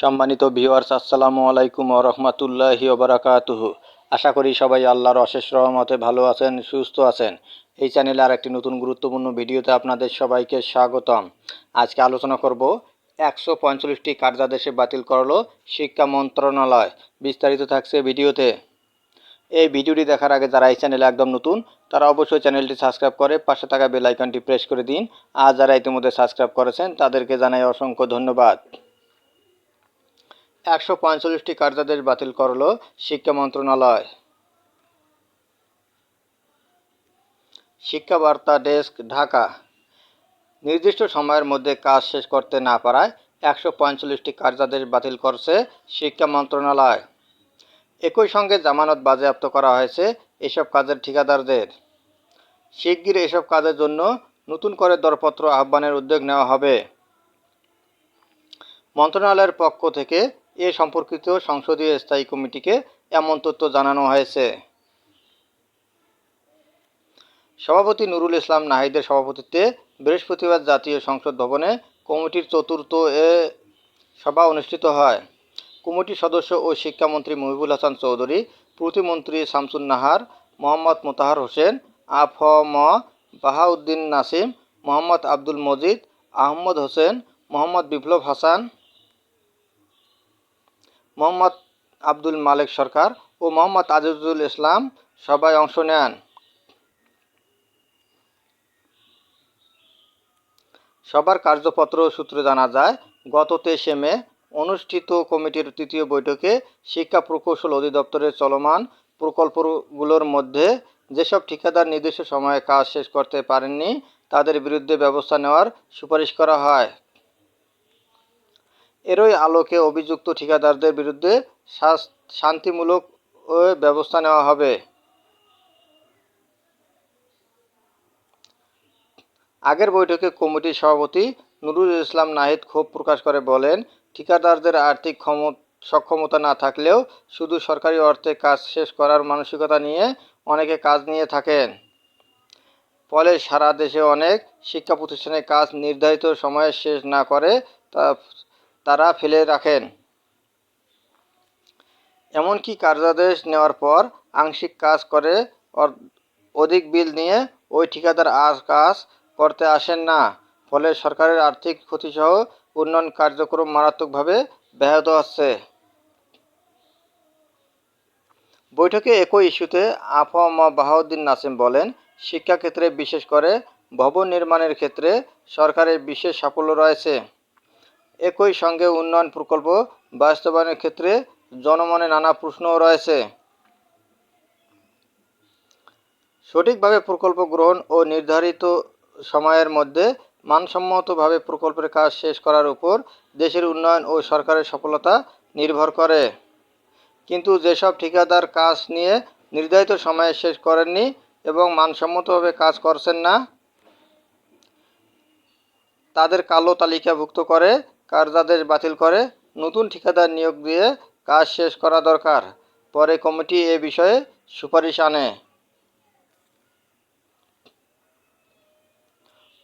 সম্মানিত ভিউয়ার্স আসসালামু আলাইকুম ও রহমতুল্লাহি ওবরাকাতুহ আশা করি সবাই আল্লাহর অশেষ রহমতে ভালো আছেন, সুস্থ আছেন। এই চ্যানেলে আর একটি নতুন গুরুত্বপূর্ণ ভিডিওতে আপনাদের সবাইকে স্বাগতম। আজকে আলোচনা করব একশো পঁয়তাল্লিশটি কার্যাদেশে বাতিল করল শিক্ষা মন্ত্রণালয়। বিস্তারিত থাকছে ভিডিওতে। এই ভিডিওটি দেখার আগে যারা এই চ্যানেলে একদম নতুন, তারা অবশ্যই চ্যানেলটি সাবস্ক্রাইব করে পাশে থাকা বেল আইকনটি প্রেস করে দিন। আর যারা ইতিমধ্যে সাবস্ক্রাইব করেছেন, তাদেরকে জানাই অসংখ্য ধন্যবাদ। একশো পঁয়তাল্লিশটি কার্যাদেশ বাতিল করল শিক্ষা মন্ত্রণালয়। শিক্ষা বার্তা ডেস্ক, ঢাকা। নির্দিষ্ট সময়ের মধ্যে কাজ শেষ করতে না পারায় একশো পঁয়তাল্লিশটি কার্যাদেশ বাতিল করছে শিক্ষা মন্ত্রণালয়। একই সঙ্গে জামানত বাজেয়াপ্ত করা হয়েছে এসব কাজের ঠিকাদারদের। শিগগির এসব কাজের জন্য নতুন করে দরপত্র আহ্বানের উদ্যোগ নেওয়া হবে। মন্ত্রণালয়ের পক্ষ থেকে এ সম্পর্কিত সংসদীয় স্থায়ী কমিটিকে এমন তথ্য জানানো হয়েছে। সভাপতি নুরুল ইসলাম নাহিদের সভাপতিত্বে বৃহস্পতিবার জাতীয় সংসদ ভবনে কমিটির চতুর্থ এ সভা অনুষ্ঠিত হয়। কমিটির সদস্য ও শিক্ষামন্ত্রী মহিবুল হাসান চৌধুরী, প্রতিমন্ত্রী শামসুন নাহার, মোহাম্মদ মোতাহার হোসেন, আফ ম বাহাউদ্দিন নাসিম, মোহাম্মদ আব্দুল মজিদ, আহমদ হোসেন, মোহাম্মদ বিপ্লব হাসান মোহাম্মদ আব্দুল মালেক সরকার ও মোহাম্মদ আজিজুল ইসলাম সবাই অংশ নেন। সবার কার্যপত্র সূত্রে জানা যায়, গত তেইশে মে অনুষ্ঠিত কমিটির তৃতীয় বৈঠকে শিক্ষা প্রকৌশল অধিদপ্তরের চলমান প্রকল্পগুলোর মধ্যে যেসব ঠিকাদার নির্দিষ্ট সময়ে কাজ শেষ করতে পারেননি, তাদের বিরুদ্ধে ব্যবস্থা নেওয়ার সুপারিশ করা হয়। এরই আলোকে অভিযুক্ত ঠিকাদারদের বিরুদ্ধে শান্তিমূলক ব্যবস্থা নেওয়া হবে। আগের বৈঠকে কমিটির সভাপতি নুরুল ইসলাম নাহিদ ক্ষোভ প্রকাশ করে বলেন, ঠিকাদারদের আর্থিক সক্ষমতা না থাকলেও শুধু সরকারি অর্থে কাজ শেষ করার মানসিকতা নিয়ে অনেকে কাজ নিয়ে থাকেন। ফলে সারা দেশে অনেক শিক্ষা প্রতিষ্ঠানে কাজ নির্ধারিত সময়ে শেষ না করে তা তারা ফেলে রাখেন। এমনকি কার্যাদেশ নেওয়ার পর আংশিক কাজ করে অধিক বিল নিয়ে ওই ঠিকাদার আর কাজ করতে আসেন না। ফলে সরকারের আর্থিক ক্ষতিসহ উন্নয়ন কার্যক্রম মারাত্মকভাবে ব্যাহত হচ্ছে। বৈঠকে একই ইস্যুতে আফম বাহাউদ্দিন নাসিম বলেন, শিক্ষাক্ষেত্রে বিশেষ করে ভবন নির্মাণের ক্ষেত্রে সরকারের বিশেষ সাফল্য রয়েছে। একই সঙ্গে উন্নয়ন প্রকল্প বাস্তবায়নের ক্ষেত্রে জনমনে নানা প্রশ্নও রয়েছে। সঠিকভাবে প্রকল্প গ্রহণ ও নির্ধারিত সময়ের মধ্যে মানসম্মতভাবে প্রকল্পের কাজ শেষ করার উপর দেশের উন্নয়ন ও সরকারের সফলতা নির্ভর করে। কিন্তু যেসব ঠিকাদার কাজ নিয়ে নির্ধারিত সময়ে শেষ করেননি এবং মানসম্মতভাবে কাজ করছেন না, তাদের কালো তালিকাভুক্ত করে কার্যাদেশ বাতিল করে, নতুন ঠিকাদার নিয়োগ দিয়ে কাজ শেষ করা দরকার। পরে কমিটি এ বিষয়ে সুপারিশ আনে।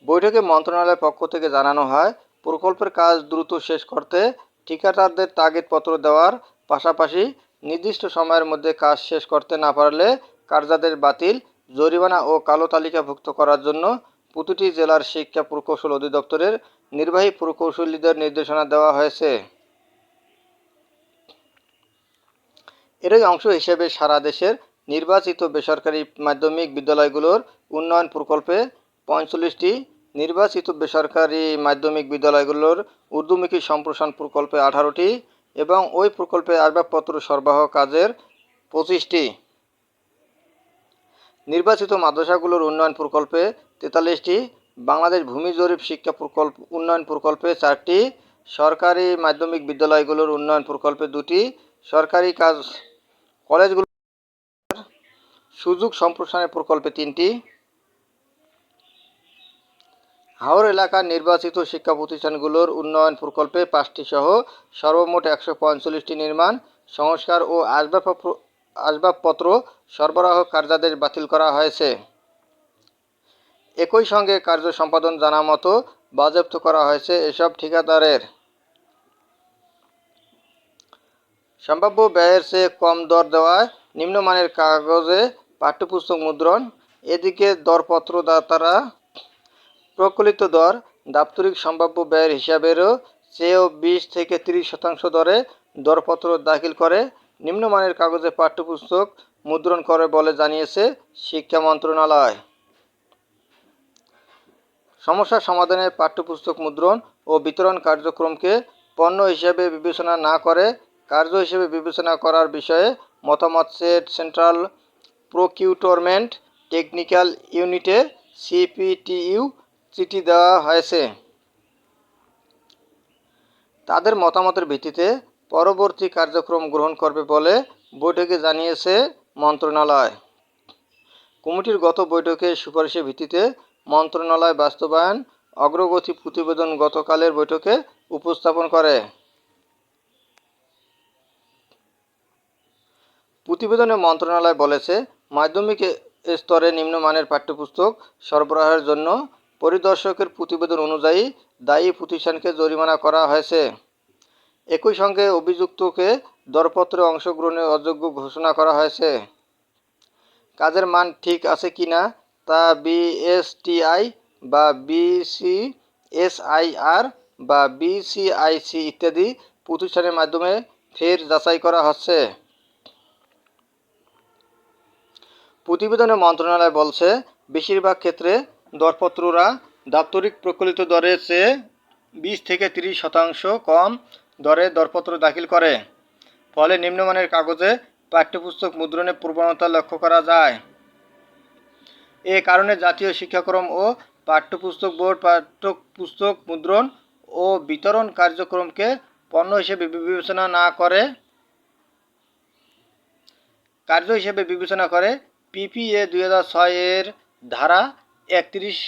বৈঠকে মন্ত্রণালয়ের পক্ষ থেকে জানানো হয়, প্রকল্পের কাজ দ্রুত শেষ করতে ঠিকাদারদের তাগিদপত্র দেওয়ার পাশাপাশি নির্দিষ্ট সময়ের মধ্যে কাজ শেষ করতে না পারলে কার্যাদেশ বাতিল, জরিমানা ও কালো তালিকাভুক্ত করার জন্য প্রতিটি জেলার শিক্ষা প্রকৌশল অধিদপ্তরের নির্বাহী প্রকৌশলীদের নির্দেশনা দেওয়া হয়েছে। এরই অংশ হিসেবে সারা দেশের নির্বাচিত বেসরকারি মাধ্যমিক বিদ্যালয়গুলোর উন্নয়ন প্রকল্পে পঁয়তাল্লিশটি নির্বাচিত বেসরকারি মাধ্যমিক বিদ্যালয়গুলোর উর্দুমুখী সম্প্রসারণ প্রকল্পে আঠারোটি এবং ওই প্রকল্পে আসবাবপত্র সরবরাহ কাজের পঁচিশটি। নির্বাচিত মাদ্রাসাগুলোর উন্নয়ন প্রকল্পে তেতাল্লিশটি, বাংলাদেশ ভূমি জরিপ শিক্ষা প্রকল্প, উন্নয়ন প্রকল্পে চারটি, সরকারি মাধ্যমিক বিদ্যালয়গুলোর উন্নয়ন প্রকল্পে দুটি, সরকারি কাজ কলেজগুলো সুযোগ সম্প্রসারণের প্রকল্পে তিনটি। হাওর এলাকার নির্বাচিত শিক্ষা প্রতিষ্ঠানগুলোর উন্নয়ন প্রকল্পে পাঁচটি সহ সর্বমোট একশো পঁয়তাল্লিশটি নির্মাণ, সংস্কার ও আসবাব আসবাবপত্র সরবরাহ কার্যাদেশ বাতিল করা হয়েছে। একই সঙ্গে কার্য সম্পাদন জানা মতো বাজেয়াপ্ত করা হয়েছে এসব ঠিকাদারের। সম্ভাব্য ব্যয়ের চেয়ে কম দর দেওয়ায় নিম্নমানের কাগজে পাঠ্যপুস্তক মুদ্রণ, এদিকে দরপত্রদাতারা প্রকলিত দর দাপ্তরিক সম্ভাব্য ব্যয়ের হিসাবেরও চেয়েও বিশ থেকে তিরিশ শতাংশ দরে দরপত্র দাখিল করে, নিম্নমানের কাগজে পাঠ্যপুস্তক মুদ্রণ করে বলে জানিয়েছে শিক্ষা মন্ত্রণালয়। সমস্যা সমাধানে পাঠ্যপুস্তক মুদ্রণ ও বিতরণ কার্যক্রমকে পণ্য হিসেবে বিবেচনা না করে কার্য হিসেবে বিবেচনা করার বিষয়ে মতামত সেট সেন্ট্রাল প্রকিউটরমেন্ট টেকনিক্যাল ইউনিটে সিপিটিইউ চিঠি দেওয়া হয়েছে। তাদের মতামতের ভিত্তিতে পরবর্তী কার্যক্রম গ্রহণ করবে বলে বৈঠকে জানিয়েছে মন্ত্রণালয়। কমিটির গত বৈঠকে সুপারিশের ভিত্তিতে মন্ত্রণালয় বাস্তবায়ন, অগ্রগতি প্রতিবেদন গতকালের বৈঠকে উপস্থাপন করে। প্রতিবেদনে মন্ত্রণালয় বলেছে, মাধ্যমিক স্তরে নিম্নমানের পাঠ্যপুস্তক সরবরাহের জন্য পরিদর্শকের প্রতিবেদন অনুযায়ী দায়ী প্রতিষ্ঠানকে জরিমানা করা হয়েছে। একই সঙ্গে অভিযুক্তকে দরপত্রে অংশগ্রহণের অযোগ্য ঘোষণা করা হয়েছে। কাজের মান ঠিক আছে কি না তা বিএসটিআই বা বিসিএসআইআর বা বিসিআইসি ইত্যাদি প্রতিষ্ঠানের মাধ্যমে ফের যাচাই করা হচ্ছে। প্রতিবেদনে মন্ত্রণালয় বলছে, বেশিরভাগ ক্ষেত্রে দরপত্ররা দাপ্তরিক প্রকলিত দরের চেয়ে বিশ থেকে তিরিশ শতাংশ কম দরে দরপত্র দাখিল করে। ফলে নিম্নমানের কাগজে পাঠ্যপুস্তক মুদ্রণের প্রবণতা লক্ষ্য করা যায়। এ কারণে জাতীয় শিক্ষাক্রম ও পাঠ্যপুস্তক বোর্ড পাঠ্যপুস্তক মুদ্রণ ও বিতরণ কার্যক্রমকে পণ্য হিসেবে বিবেচনা না করে, কার্য হিসেবে বিবেচনা করে পিপিএ দুই হাজার ছয়ের ধারা একত্রিশ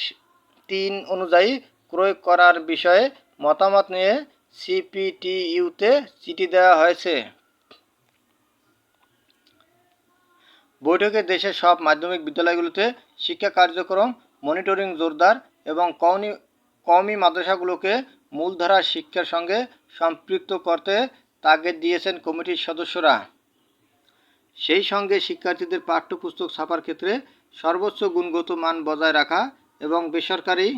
তিন অনুযায়ী ক্রয় করার বিষয়ে মতামত নিয়ে সিপিটিইউতে চিঠি দেওয়া হয়েছে। বৈঠকে দেশের সব মাধ্যমিক বিদ্যালয়গুলোতে শিক্ষা কার্যক্রম, মনিটরিং জোরদার এবং কওমি কওমি মাদ্রাসাগুলোকে মূলধারা শিক্ষার সঙ্গে সম্পৃক্ত করতে তাগিদ দিয়েছেন কমিটির সদস্যরা। সেই সঙ্গে শিক্ষার্থীদের পাঠ্যপুস্তক ছাপার ক্ষেত্রে সর্বোচ্চ গুণগত মান বজায় রাখা এবং বেসরকারি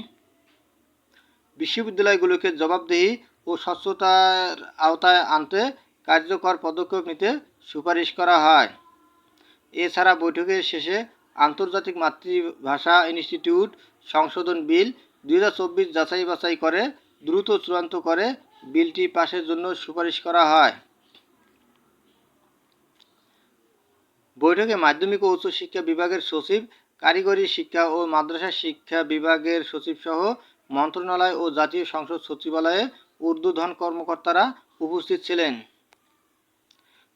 বিশ্ববিদ্যালয়গুলোকে জবাবদিহি ও স্বচ্ছতার আওতায় আনতে কার্যকর পদক্ষেপ নিতে সুপারিশ করা হয়। এছাড়া বৈঠকের শেষে আন্তর্জাতিক মাতৃভাষা ইনস্টিটিউট সংশোধন বিল দুই হাজার চব্বিশ যাচাই বাছাই করে, দ্রুত চূড়ান্ত করে বিলটি পাশের জন্য সুপারিশ করা হয়। বৈঠকে মাধ্যমিক ও উচ্চশিক্ষা বিভাগের সচিব, কারিগরি শিক্ষা ও মাদ্রাসা শিক্ষা বিভাগের সচিবসহ মন্ত্রণালয় ও জাতীয় সংসদ সচিবালয়ে ঊর্ধ্বধন কর্মকর্তারা উপস্থিত ছিলেন।